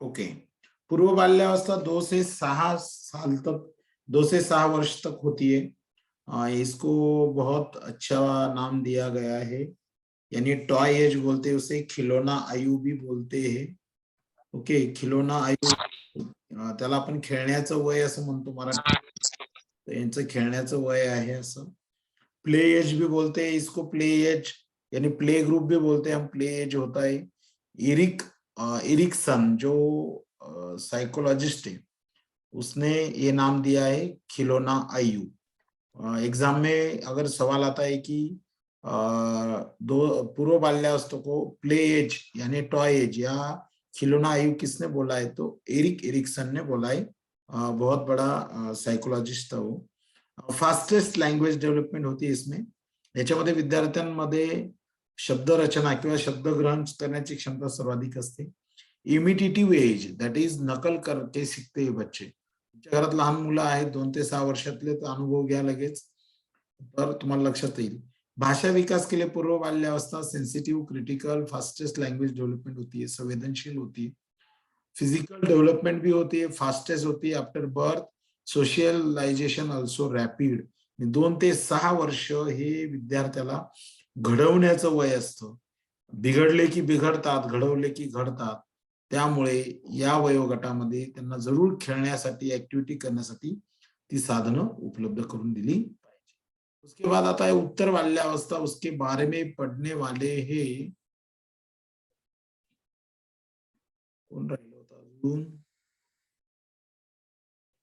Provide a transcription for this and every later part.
Okay. पूर्व बाल्यावस्था दो से सहा साल तक दो से सहा वर्ष तक होती है. इसको बहुत अच्छा नाम दिया गया है. यानी टॉय एज बोलते हैं उसे खिलौना आयु भी बोलते हैं. ओके खिलौना आयु त्याला आपण खेळण्याचं वय असं म्हणतो मराठी यांचं खेळण्याचं वय आहे असं. प्ले एज भी बोलते हैं इसको प्ले एज यानी प्ले ग्रुप भी बोलते हैं हम प्ले एज होता है इरिक इरिकसन जो साइकोलॉजिस्ट है, उसने ये नाम दिया है खिलौना आयु। एग्ज़ाम में अगर सवाल आता है कि दो, पूर्व बाल्यावस्था को प्ले एज यानी टॉय एज या खिलौना आयु किसने बोला है तो एरिक एरिक्सन ने बोला है। बहुत बड़ा सायकोलॉजिस्ट था वो। फास्टेस्ट लँग्वेज डेव्हलपमेंट होती है इसमें। याच्यामध्ये विद्यार्थ्यांमध्ये शब्द रचना किंवा शब्द ग्रहण करण्याची क्षमता सर्वाधिक असते. इमिटेटिव्ह एज दॅट इज नकल करते शिकते बच्चे. तुमच्या घरात लहान मुलं आहेत दोन ते सहा वर्षातले तर अनुभव घ्या लगेच. तर तुम्हाला लक्षात येईल. भाषा विकास केले पूर्व बाल्यावस्था sensitive critical fastest language development होती संवेदनशील होती. फिजिकल डेव्हलपमेंट भी होती है फास्टेस्ट होती after birth socialisation also rapid दोन ते सहा वर्ष हे विद्यार्थ्याला घडवण्याचं वय असतं. बिघडले की बिघडतात घडवले की घडतात. त्यामुळे या वयोगटामध्ये त्यांना जरूर खेळण्यासाठी ऍक्टिव्हिटी करण्यासाठी ती साधनं उपलब्ध करून दिली पाहिजे. उसके बाद आता है उत्तर बाल्यावस्था उसके बारे में पढ़ने वाले हे। कोण राहिलं होतं अजून?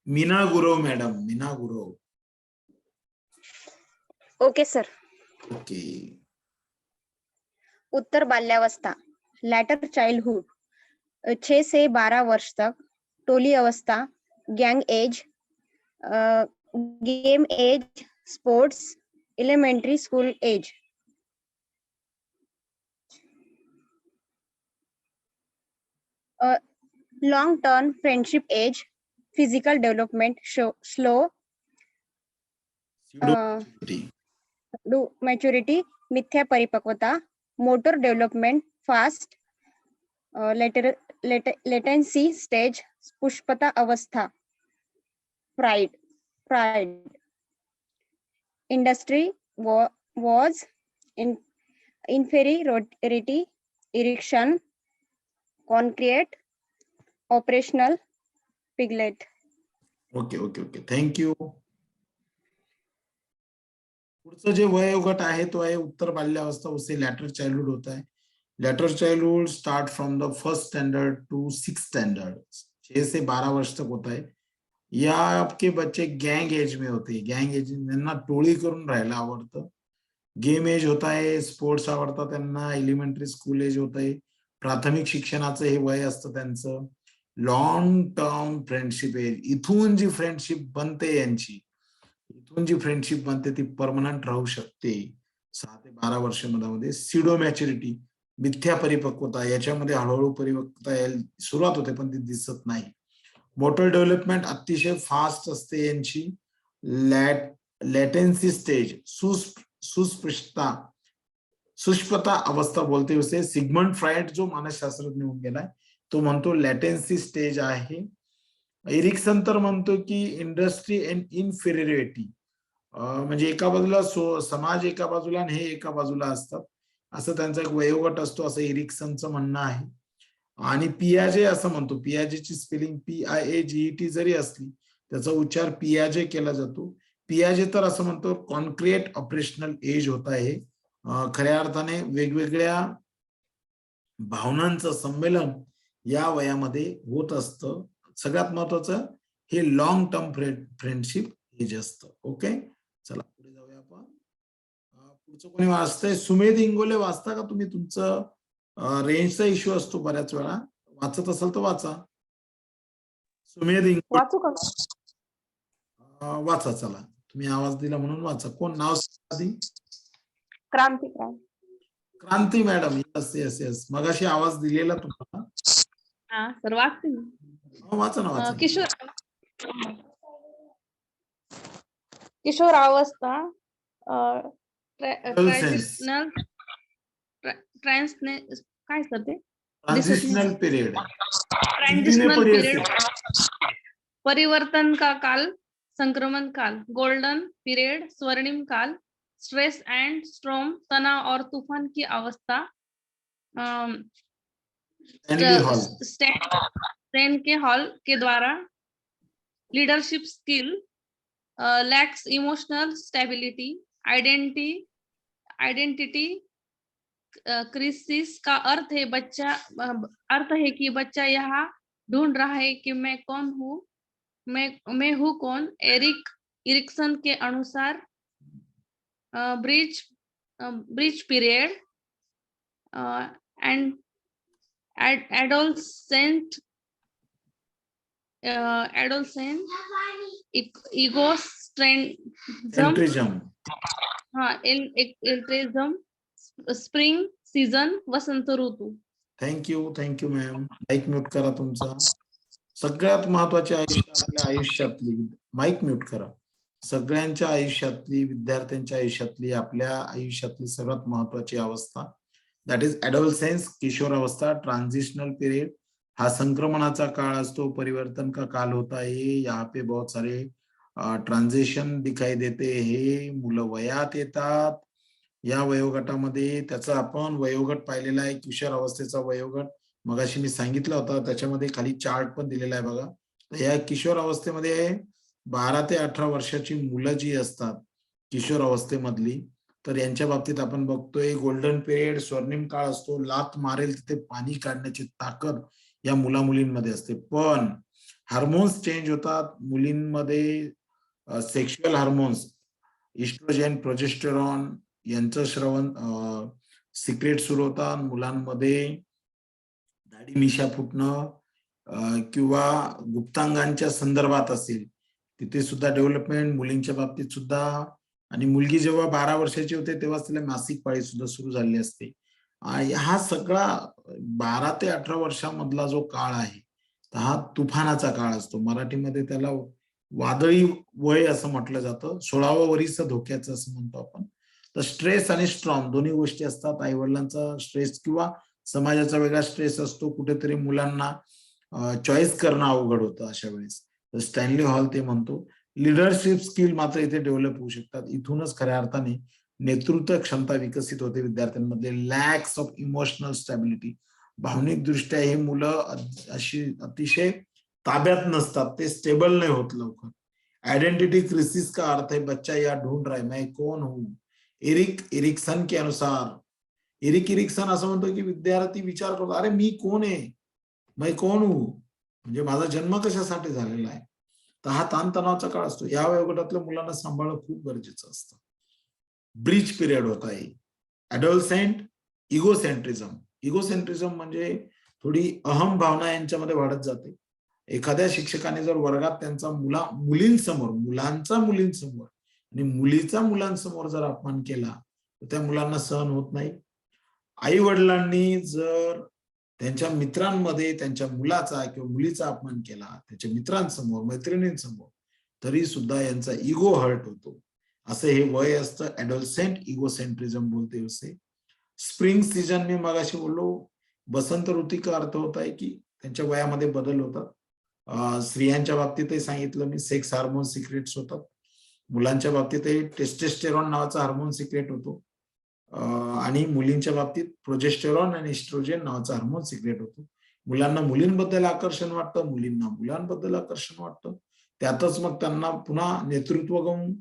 Meena Gurav madam Meena Gurav. Okay sir okay उत्तर बाल्यावस्था लैटर चाइल्डहुड छह से बारह वर्ष तक टोली अवस्था gang age game age sports elementary school age long term friendship age physical development slow maturity मिथ्या परिपक्वता motor development fast later latency stage Pushpata अवस्था pride pride. Industry was in inferiority Erikson concrete operational piglet. Okay okay okay. Thank you. पुढचं जे वयोगट आहे तो आहे उत्तर बाल्यावस्था उसे लॅटर चाइल्डहुड होत आहे. Later childhood start from the first standard to six standard छह से बारह वर्ष तक होता है या आपके बच्चे गैंग एज में होते. हैं गैंग एज त्यांना टोळी करून राहायला आवडतं. गेम एज होत आहे स्पोर्ट्स आवडतात त्यांना एलिमेंटरी स्कूल एज होत आहे. प्राथमिक शिक्षणाचं हे वय असतं त्यांचं. लॉंग टर्म फ्रेंडशिप एज इथून जी फ्रेंडशिप बनते यांची तुमची जी फ्रेंडशिप बनते ती परमनंट राहू शकते. सहा ते बारा वर्ष मधामध्ये सिडो मॅच्युरिटी मिथ्या परिपक्वता याच्यामध्ये हळूहळू परिपक्वता यायला सुरुवात होते पण ती दिसत नाही. मोटर डेव्हलपमेंट अतिशय फास्ट असते यांची. लॅट लॅटेन्सी स्टेज सुस्पृष्टता सुष्पता अवस्था बोलते असते सिगमंड फ्रायड जो मानसशास्त्रज्ञ होऊन गेलाय तो म्हणतो लॅटेन्सी स्टेज आहे. एरिक्सन तर म्हणतो की इंडस्ट्री अँड इन्फेरिरिटी म्हणजे एका बाजूला सो समाज एका बाजूला आणि हे एका बाजूला असतात असं त्यांचा एक वयोगट असतो असं इरिक्सनचं म्हणणं आहे. आणि पियाजे असं म्हणतो. पियाजेची spelling P I A G T जरी असली त्याचा उच्चार पियाजे केला जातो. पियाजे तर असं म्हणतो कॉन्क्रिएट ऑपरेशनल एज होत आहे. खऱ्या अर्थाने वेगवेगळ्या भावनांचं संमेलन या वयामध्ये होत असतं. सगळ्यात महत्वाचं हे लॉंग टर्म फ्रेंडशिप एज असतं. ओके चला. पुढे जाऊया आपण. पुढचं कोणी वाचतंय? सुमेध इंगोले वाचता का तुम्ही? तुमचं रेंजचा इश्यू असतो बऱ्याच वेळा. वाचत असाल तर वाचा. सुमेध इंगोले. वाचू का वाचा चला. तुम्ही आवाज दिला म्हणून वाचा. कोण? नाव आधी. Kranti Kranti. Kranti madam. Yes yes yes मगाशी आवाज दिलेला तुम्हाला. हा. हो, वाचा ना वाचा. किशोर. किशोर अवस्था. ट्रान्सने काय सर ते ट्रान्झिशनल पिरियड ट्रान्झिशनल पिरियड परिवर्तन का काल संक्रमण काल गोल्डन पीरियड स्वर्णिम काल स्ट्रेस एंड स्ट्रॉम तनाव और तूफ़ान की अवस्था स्टैन के हॉल के द्वारा leadership skill lacks emotional stability identity identity crisis का अर्थ है बच्चा अर्थ है कि बच्चा यहाँ ढूंढ रहा है कि मैं कौन हूँ, मैं मैं हूँ कौन? एरिक इरिक्सन के अनुसार bridge bridge period and adolescent strength सेंट्रिजम हाँ इल्ट्रिझम स्प्रिंग सीझन वसंत ऋतू. Thank you thank you ma'am mic mute करा तुमचा. सगळ्यात महत्वाची आयुष्य आपल्या आयुष्यातली. माईक म्यूट करा. सगळ्यांच्या आयुष्यातली विद्यार्थ्यांच्या आयुष्यातली आपल्या आयुष्यातली सर्वात महत्वाची अवस्था. दॅट इज ऍडोलसेन्स किशोर अवस्था ट्रांजिशनल पीरियड हा संक्रमणाचा काळ असतो परिवर्तन का काल होता है यहाँ पे बहुत सारे ट्रान्झेक्शन दिखाई देते हे मुलं वयात येतात. या वयोगटामध्ये त्याचा आपण वयोगट पाहिलेला आहे किशोर अवस्थेचा वयोगट. मगाशी मी सांगितला होता त्याच्यामध्ये खाली चार्ट पण दिलेला आहे बघा. तर या किशोर अवस्थेमध्ये बारा ते अठरा वर्षाची मुलं जी असतात किशोर अवस्थेमधली तर यांच्या बाबतीत आपण बघतोय गोल्डन पिरियड स्वर्णिम काळ असतो लात मारेल तिथे पाणी काढण्याची ताकद या मुला मुलींमध्ये असते. पण हार्मोन्स चेंज होतात. मुलींमध्ये सेक्शुअल हार्मोन्स इस्ट्रोजेन प्रोजेस्टेरॉन यांचं श्रवण सिक्रेट सुरू होतात. मुलांमध्ये दाढी मिशा फुटणं किंवा गुप्तांगांच्या संदर्भात असेल तिथे सुद्धा डेव्हलपमेंट मुलींच्या बाबतीत सुद्धा. आणि मुलगी जेव्हा बारा वर्षाची होते तेव्हा तिला मासिक पाळी सुद्धा सुरू झाली असते. हा सगळा बारा ते अठरा वर्षामधला जो काळ आहे हा तुफानाचा काळ असतो. मराठीमध्ये त्याला वादळी वय असं म्हटलं जातं. सोळावं वरीच धोक्याचं असं म्हणतो आपण. तर स्ट्रेस आणि स्ट्रॉंग दोन्ही गोष्टी असतात. आई वडिलांचा स्ट्रेस किंवा समाजाचा वेगळा स्ट्रेस असतो. कुठेतरी मुलांना चॉईस करणं अवघड होतं अशा वेळेस. तर स्टॅनली हॉल ते म्हणतो लिडरशिप स्किल मात्र इथे डेव्हलप होऊ शकतात. इथूनच खऱ्या अर्थाने नेतृत्व क्षमता विकसित होते विद्यार्थ्यांमध्ये. लॅक्स ऑफ इमोशनल स्टॅबिलिटी भावनिक दृष्ट्या हे मुलं अशी अतिशय ताब्यात नसतात. ते स्टेबल नाही होत लवकर. आइडेंटिटी क्रिसिस का अर्थ है बच्चा या ढूंढ रहा है मैं कौन हूं एरिक इरिक्सन के अनुसार. एरिक इरिक्सन असं म्हणतो की विद्यार्थी विचार करतो अरे मी कोण आहे? मैं कोण हूं म्हणजे माझा जन्म कशासाठी झालेला आहे? तर हा ताणतणावाचा काळ असतो. या वयोगटातल्या मुलांना सांभाळणं खूप गरजेचं असतं. ब्रिज पिरियड होत आहे. ऍडोलसेंट इगोसेंट्रिझम इगोसेंट्रिझम म्हणजे थोडी अहम भावना यांच्यामध्ये वाढत जाते. एखाद्या शिक्षकाने जर वर्गात त्यांचा मुला मुलींसमोर मुलांचा मुलींसमोर आणि मुलीचा मुलांसमोर जर अपमान केला तर त्या मुलांना सहन होत नाही. आई वडिलांनी जर त्यांच्या मित्रांमध्ये त्यांच्या मुलाचा किंवा मुलीचा अपमान केला त्याच्या मित्रांसमोर मैत्रिणींसमोर तरी सुद्धा यांचा इगो हर्ट होतो. असं हे वय असतं ऍडोलसेंट इगोसेंट्रिझम बोलते असे. स्प्रिंग सीजन मी मगाशी बोललो बसंत ऋतूचा अर्थ होत आहे की त्यांच्या वयामध्ये बदल होतात. स्त्रियांच्या बाबतीतही सांगितलं मी सेक्स हार्मोन सिक्रेट्स होतात. मुलांच्या बाबतीतही टेस्टेस्टेरॉन नावाचा हार्मोन सिक्रेट होतो. आणि मुलींच्या बाबतीत प्रोजेस्टेरॉन आणि इस्ट्रोजेन नावाचा हार्मोन सिक्रेट होतो. मुलांना मुलींबद्दल आकर्षण वाटतं मुलींना मुलांबद्दल आकर्षण वाटतं. त्यातच मग त्यांना पुन्हा नेतृत्व घेऊन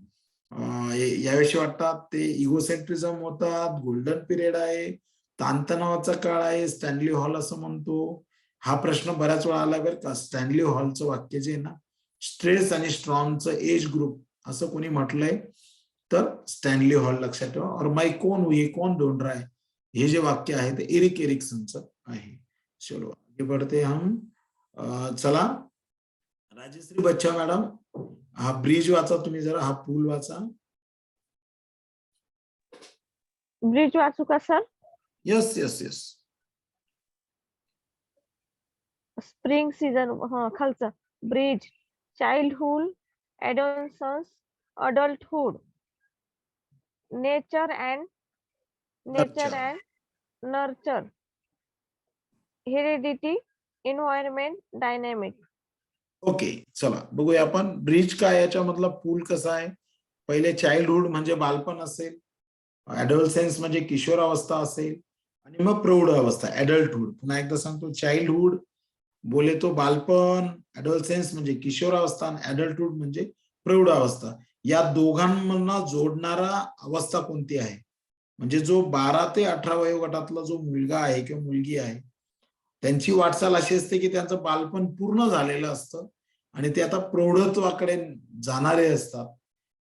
याविषयी वाटतात ते इगोसेंट्रिझम होतात गोल्डन पिरियड आहे ताणतणावाचा काळ आहे स्टॅनली हॉल असं म्हणतो. हा प्रश्न बऱ्याच वेळा आला बरं का. स्टॅनली हॉलचं वाक्य जे आहे ना स्ट्रेस आणि स्ट्रॉंगचं एज ग्रुप असं कोणी म्हटलंय तर स्टॅनली हॉल लक्षात ठेवा. और माय कोण हुई कोण डोंडरा आहे हे? जे वाक्य आहे ते एरिक एरिक्सनचं आहे. चलो आगे बढ़ते हम. चला. राजश्री बच्चा मॅडम. हा ब्रिज वाचा तुम्ही जरा हा पूल वाचा. ब्रिज वाचू का sir? Yes yes yes spring season हा खालचं. Bridge childhood adolescence adulthood nature and nature. And nurture heredity, environment, dynamic. Okay चला. बघूया आपण. ब्रिज काय याच्यामधला पूल कसा आहे? पहिले चाइल्डहुड म्हणजे बालपण असेल. ऍडल्टसेन्स म्हणजे किशोरावस्था असेल. आणि मग प्रौढ अवस्था ऍडल्टहुड पुन्हा एकदा सांगतो. चाइल्डहुड बोले तो बालपण ऍडल्टसेन्स म्हणजे किशोरावस्था आणि ऍडल्टहुड म्हणजे प्रौढ अवस्था या दोघांना जोडणारा अवस्था कोणती आहे? म्हणजे जो बारा ते अठरा वयोगटातला जो मुलगा आहे किंवा मुलगी आहे त्यांची वाटचाल अशी असते की त्यांचं बालपण पूर्ण झालेलं असतं आणि ते आता प्रौढत्वाकडे जाणारे असतात.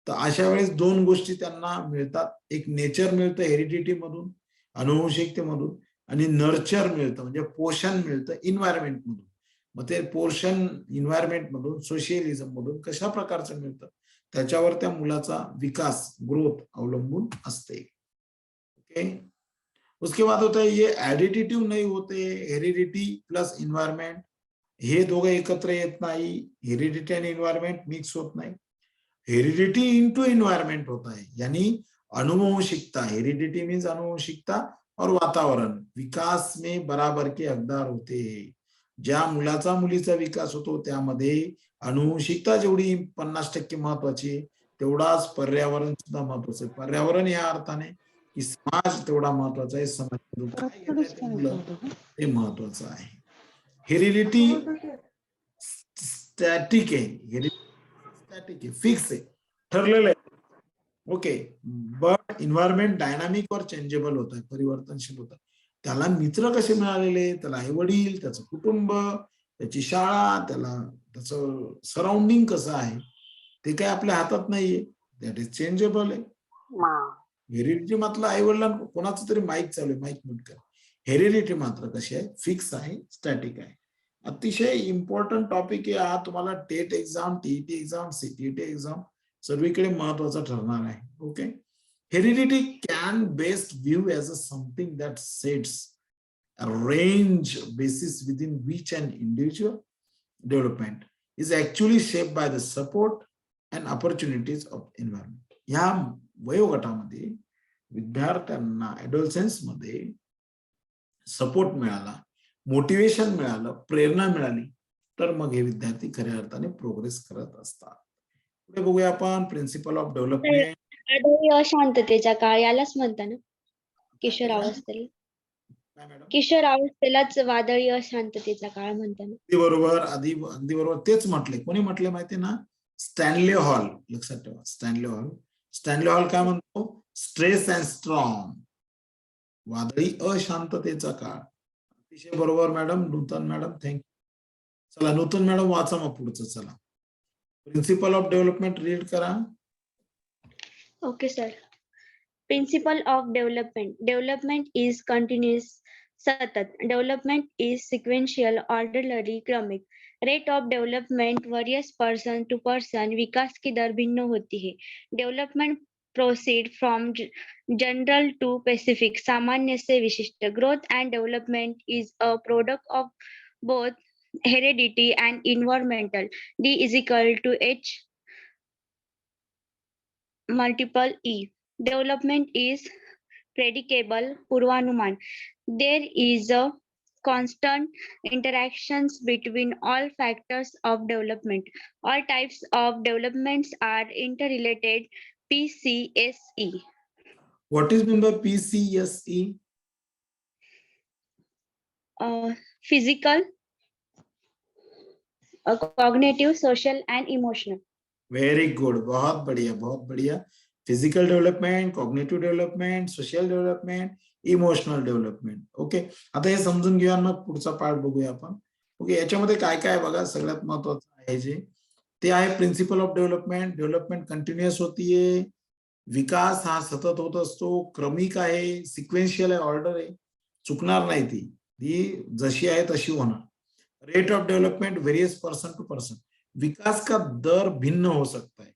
तर अशा वेळेस दोन गोष्टी त्यांना मिळतात. एक नेचर मिळतं हेरिडिटी मधून अनुवंशिकतेमधून आणि नर्चर मिळतं म्हणजे पोषण मिळतं इन्व्हायरमेंट मधून. मग ते पोषण इन्व्हायरमेंट मधून सोशियलिझम मधून कशा प्रकारचं मिळतं? त्याच्यावर त्या मुलाचा विकास ग्रोथ अवलंबून असते. ओके उसके बाद होता है ये एडिटिटिव्ह नाही होते हेरिडिटी प्लस इन्व्हायरमेंट हे दोघं एकत्र येत नाही हेरिडिटी आणि इन्व्हायरमेंट मिक्स होत नाही हेरिडिटी इनटू एनवायरमेंट होता है यानी अनुवंशिकता हेरिडिटी मीन्स अनुवंशिकता और वातावरण विकास में बराबर के हकदार होते ज्या मुलाचा मुलीचा विकास होतो त्यामध्ये अनुवंशिकता जेवढी पन्नास टक्के महत्वाची तेवढाच पर्यावरण सुद्धा महत्वाचं आहे. पर्यावरण या अर्थाने की समाज तेवढा महत्त्वाचा आहे ते मुलं ते महत्वाचं आहे. हेरिडिटी स्टॅटिक आहे. स्टॅटिक आहे. फिक्स आहे. ठरलेलं आहे. ओके बट इन्व्हायरमेंट डायनामिक वर चेंजेबल होत आहे परिवर्तनशील होत आहे त्याला मित्र कसे मिळालेले? त्याला आई वडील त्याचं कुटुंब त्याची शाळा त्याला त्याचं सराउंडिंग कसं आहे? ते काय आपल्या हातात नाहीये. दॅट इज चेंजेबल आहे. हेरिडिटी मात्र आई वडिलांना कोणाचं तरी माईक चालू आहे माईक म्यूट हेरिडिटी मात्र कशी आहे? फिक्स आहे स्टॅटिक आहे. अतिशय इम्पॉर्टंट टॉपिक आहे. हा तुम्हाला TET exam TET exam CTET exam सर्वीकडे महत्त्वाचा ठरणार आहे. Okay heredity can best view as a something that sets range basis within which and individual development is actually shape by the support and opportunities of environment ह्या वयोगटामध्ये विद्यार्थ्यांना मध्ये support मिळाला motivation मिळालं प्रेरणा मिळाली तर मग हे विद्यार्थी खऱ्या अर्थाने प्रोग्रेस करत असतात. पुढे बघूया आपण प्रिन्सिपल ऑफ डेव्हलपमेंट वादळी अशांततेचा काळ यालाच म्हणता ना? किशोर अवस्थेला. किशोर अवस्थेलाच वादळी अशांततेचा काळ म्हणता ना? अगदी बरोबर आधी अगदी बरोबर. तेच म्हटले. कोणी म्हटले माहितीये ना? स्टॅनले हॉल लक्षात ठेवा स्टॅनले हॉल स्टॅनले हॉल काय म्हणतो? Stress and strong. वादळी अशांततेचा काळ. अतिशय बरोबर मॅडम. नूतन मॅडम थँक्यू चला नूतन मॅडम वाचा मग पुढचं. चला. प्रिन्सिपल ऑफ डेव्हलपमेंट रीड करा. Okay sir principle of development development is continuous सतत. डेव्हलपमेंट इज सिक्वेन्शियल orderly, क्रमिक. Rate of development various person to person विकास की दर भिन्न होती है development proceed from general to specific सामान्य से विशिष्ट growth and development is a product of both heredity and environmental D is equal to h multiple e development is predicable purvanuman there is a constant interactions between all factors of development. All types of developments are interrelated PCSE. What is mean by PCSE Uh, physical, uh, cognitive, social and emotional. Very good बहुत बढ़िया बहुत बढ़िया physical development cognitive development social development emotional development okay आता हे समजून घेऊया मग पुढचा पार्ट बघूया आपण. ओके याच्यामध्ये काय काय बघा? सगळ्यात महत्वाचं आहे जे. ते आहे principle of development development continuous होतीये. विकास हा सतत होत असतो. क्रमिक आहे. सिक्वेन्शियल आहे. ऑर्डर आहे. चुकणार नाही ती. ती जशी आहे तशी होणार. Rate of development various person to person विकास का दर भिन्न हो सकता है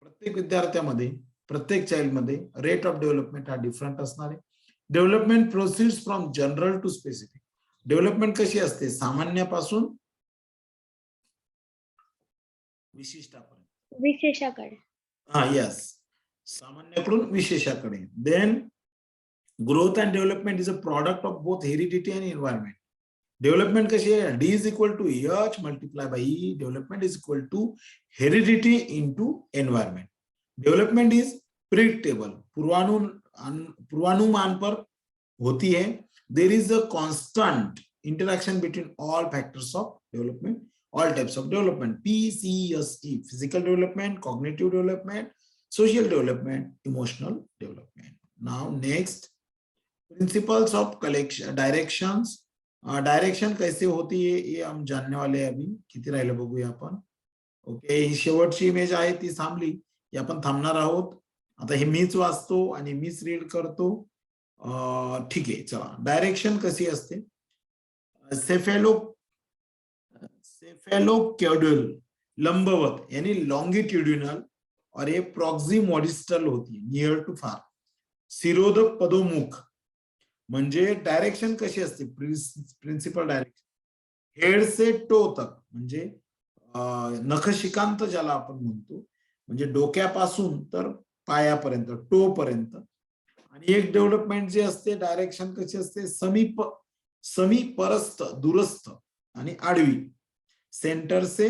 प्रत्येक विद्यार्थ्यामध्ये प्रत्येक चाइल्डमध्ये रेट ऑफ डेव्हलपमेंट हा डिफरंट असणार आहे. Development proceeds from general to specific development कशी असते? सामान्यापासून विशिष्टापर्यंत. विशेषाकडे. हा यस सामान्याकडून विशेषाकडे. Then growth and development is a product of both heredity and environment development कशी आहे? D is equal to H multiply by E development is equal to heredity into environment development is predictable पूर्वानुमान पर होती है। There is a constant interaction between all factors of development all types of development PC physical development cognitive development social development emotional development now next principles of collection direction direction कैसे होती है, ये हम जानने वाले हैं अभी। किती राहिले बघूया आपण ओके ही इमेज है तीन थाम थाम आपण आता हे मीच वाचतो आणि मीच रीड करतो. ठीक आहे चला. डायरेक्शन कशी असते? सेफेलो सेफेलोक्युडल लंबवत यानी लॉन्गिट्युडिनल और ये प्रॉक्सिमोडिस्टल होती नियर टू फार सिरोधक पदोमुख म्हणजे डायरेक्शन कशी असते? प्रिन्सिपल डायरेक्शन हेड से टो तक म्हणजे नखशिकांत ज्याला आपण म्हणतो म्हणजे डोक्यापासून तर पायापर्यंत टो पर्यंत आणि एक डेव्हलपमेंट जे असते डायरेक्शन कशी असते? समीप समीपरस्थ दूरस्थ आणि आडवी. सेंटर से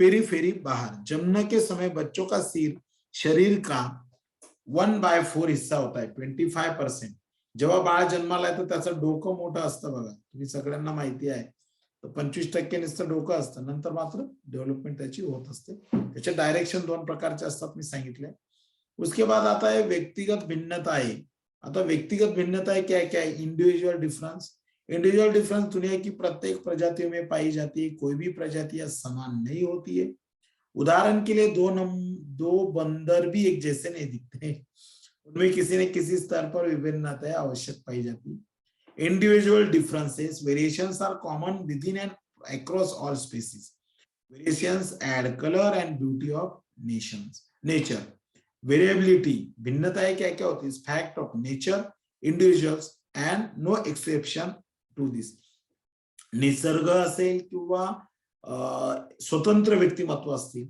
पेरीफेरी बाहर. जमने के समय बच्चों का सिर शरीर का वन बाय फोर हिस्सा होता है ट्वेंटी फाय पर्सेंट जेव्हा बाळ जन्माला येतं त्याचं डोकं मोठं असतं बघा. तुम्ही सगळ्यांना माहिती आहे. तर पंचवीस टक्के नुसतं डोकं असतं. नंतर मात्र डेव्हलपमेंट त्याची होत असते. त्याचे डायरेक्शन दोन प्रकारचे असतात मी सांगितले. उसके बाद आता है व्यक्तिगत भिन्नता आहे आता व्यक्तिगत भिन्नता है? क्या क्या है? इंडिविजुअल डिफरेंस इंडिविजुअल डिफरेंस दुनिया की प्रत्येक प्रजातियों में पाई जाती है। कोई भी प्रजातियाँ समान नहीं होती है। उदाहरण के लिए दो नम, दो बंदर भी एक जैसे नहीं दिखते उनमें किसी न किसी स्तर पर विभिन्नताएँ आवश्यक पाई जाती है। Individual differences variations are common within and across all species variations add colour and beauty of nations nature variability भिन्नताएं क्या क्या होती है? Fact of nature individuals and no exception to this निसर्ग असेल किंवा स्वतंत्र व्यक्तिमत्व असतील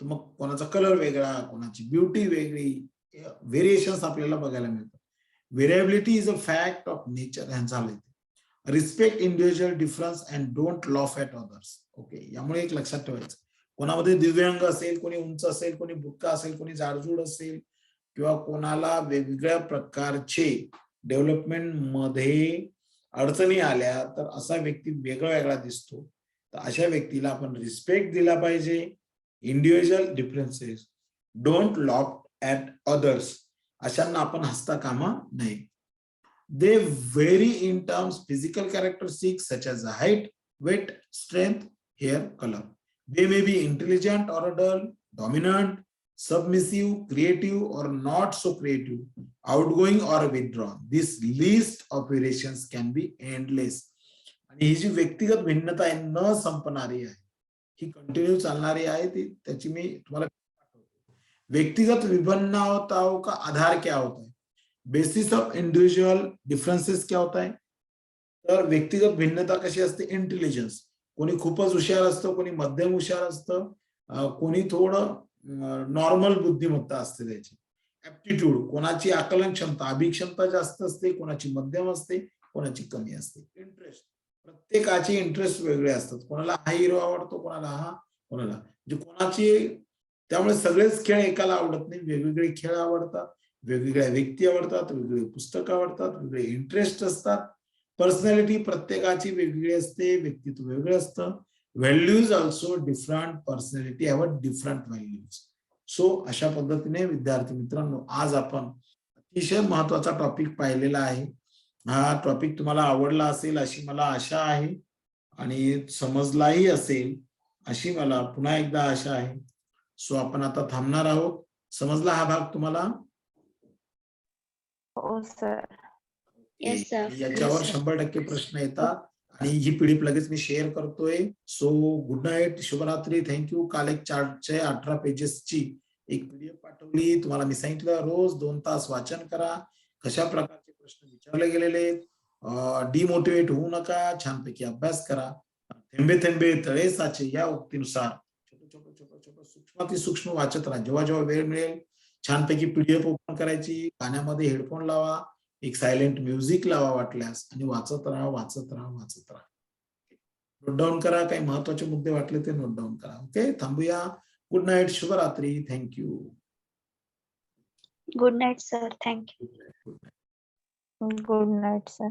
तर मग कोणाचा कलर वेगळा कोणाची ब्युटी वेगळी व्हेरिएशन्स आपल्याला बघायला मिळतात. Variability is a fact of nature ह्यांचा respect individual difference and don't laugh at others okay यामुळे एक लक्षात ठेवायचं. कोणामध्ये दिव्यांग असेल कोणी उंच असेल कोणी बुटका असेल कोणी जाडजूड असेल किंवा कोणाला वेगवेगळ्या प्रकारचे डेव्हलपमेंटमध्ये अडचणी आल्या तर असा व्यक्ती वेगळा वेगळा दिसतो. तर अशा व्यक्तीला आपण रिस्पेक्ट दिला पाहिजे. Individual differences don't laugh at others अशांना आपण हसता कामा नये they vary in terms physical characteristic such as height weight strength hair colour They may be intelligent or dull, dominant submissive, creative, or not so creative, outgoing or withdrawn. This list of variations can be endless. आणि ही जी व्यक्तिगत भिन्नता आहे न संपणारी आहे ही continue चालणारी आहे ती त्याची मी तुम्हाला पाठवतो. व्यक्तिगत विभिन्नताओं का आधार क्या होता है? बेसिस ऑफ इंडिव्हिज्युअल डिफरन्सेस क्या होता है? तर व्यक्तिगत भिन्नता कशी असते? इंटेलिजन्स कोणी खूपच हुशार असतं कोणी मध्यम हुशार असतं कोणी थोडं नॉर्मल बुद्धिमत्ता असते त्याची. ऍप्टिट्यूड कोणाची आकलन क्षमता अभिक्षमता जास्त असते कोणाची मध्यम असते कोणाची कमी असते. इंटरेस्ट प्रत्येकाचे इंटरेस्ट वेगळे असतात. कोणाला हा हिरो आवडतो कोणाला हा कोणाला. म्हणजे कोणाची त्यामुळे सगळेच खेळ एकाला आवडत नाही. वेगवेगळे खेळ आवडतात वेगवेगळ्या व्यक्ती आवडतात वेगवेगळे पुस्तकं आवडतात वेगळे इंटरेस्ट असतात. पर्सनॅलिटी प्रत्येकाची वेगवेगळी असते व्यक्तित्व वेगळं असतं. Values also different personality have a different values so अशा पद्धतीने विद्यार्थी मित्रांनो आज आपण अतिशय महत्त्वाचा टॉपिक पाहिलेला आहे. हा टॉपिक तुम्हाला आवडला असेल अशी मला आशा आहे आणि समजलाही असेल अशी मला पुन्हा एकदा आशा आहे. सो आपण आता थांबणार आहोत. समजला हा भाग तुम्हाला? हो, याच्यावर शंभर टक्के प्रश्न येतात. आणि ही पीडीएफ लगेच मी शेअर करतोय. सो गुड नाईट शुभरात्री. थँक्यू काल एक चार्टचे अठरा पेजेसची एक पीडीएफ पाठवली. तुम्हाला मी सांगितलं रोज दोन तास वाचन करा. कशा प्रकारचे प्रश्न विचारले गेलेले डिमोटिवेट होऊ नका. छानपैकी अभ्यास करा. थेंबे थेंबे तळे साचे या उक्तीनुसार छोटं छोटं छोटं छोटं सूक्ष्माती सूक्ष्म वाचत राहा. जेव्हा जेव्हा वेळ मिळेल छानपैकी पीडीएफ ओपन करायची. गाण्यामध्ये हेडफोन लावा. एक सायलेंट म्युझिक लावा वाटल्यास आणि वाचत राहा वाचत राहा वाचत राहा नोट डाऊन करा काही महत्त्वाचे मुद्दे वाटले ते नोट डाऊन करा ओके थांबूया गुड नाईट शुभरात्री thank you night, sir. Thank you. Good night sir.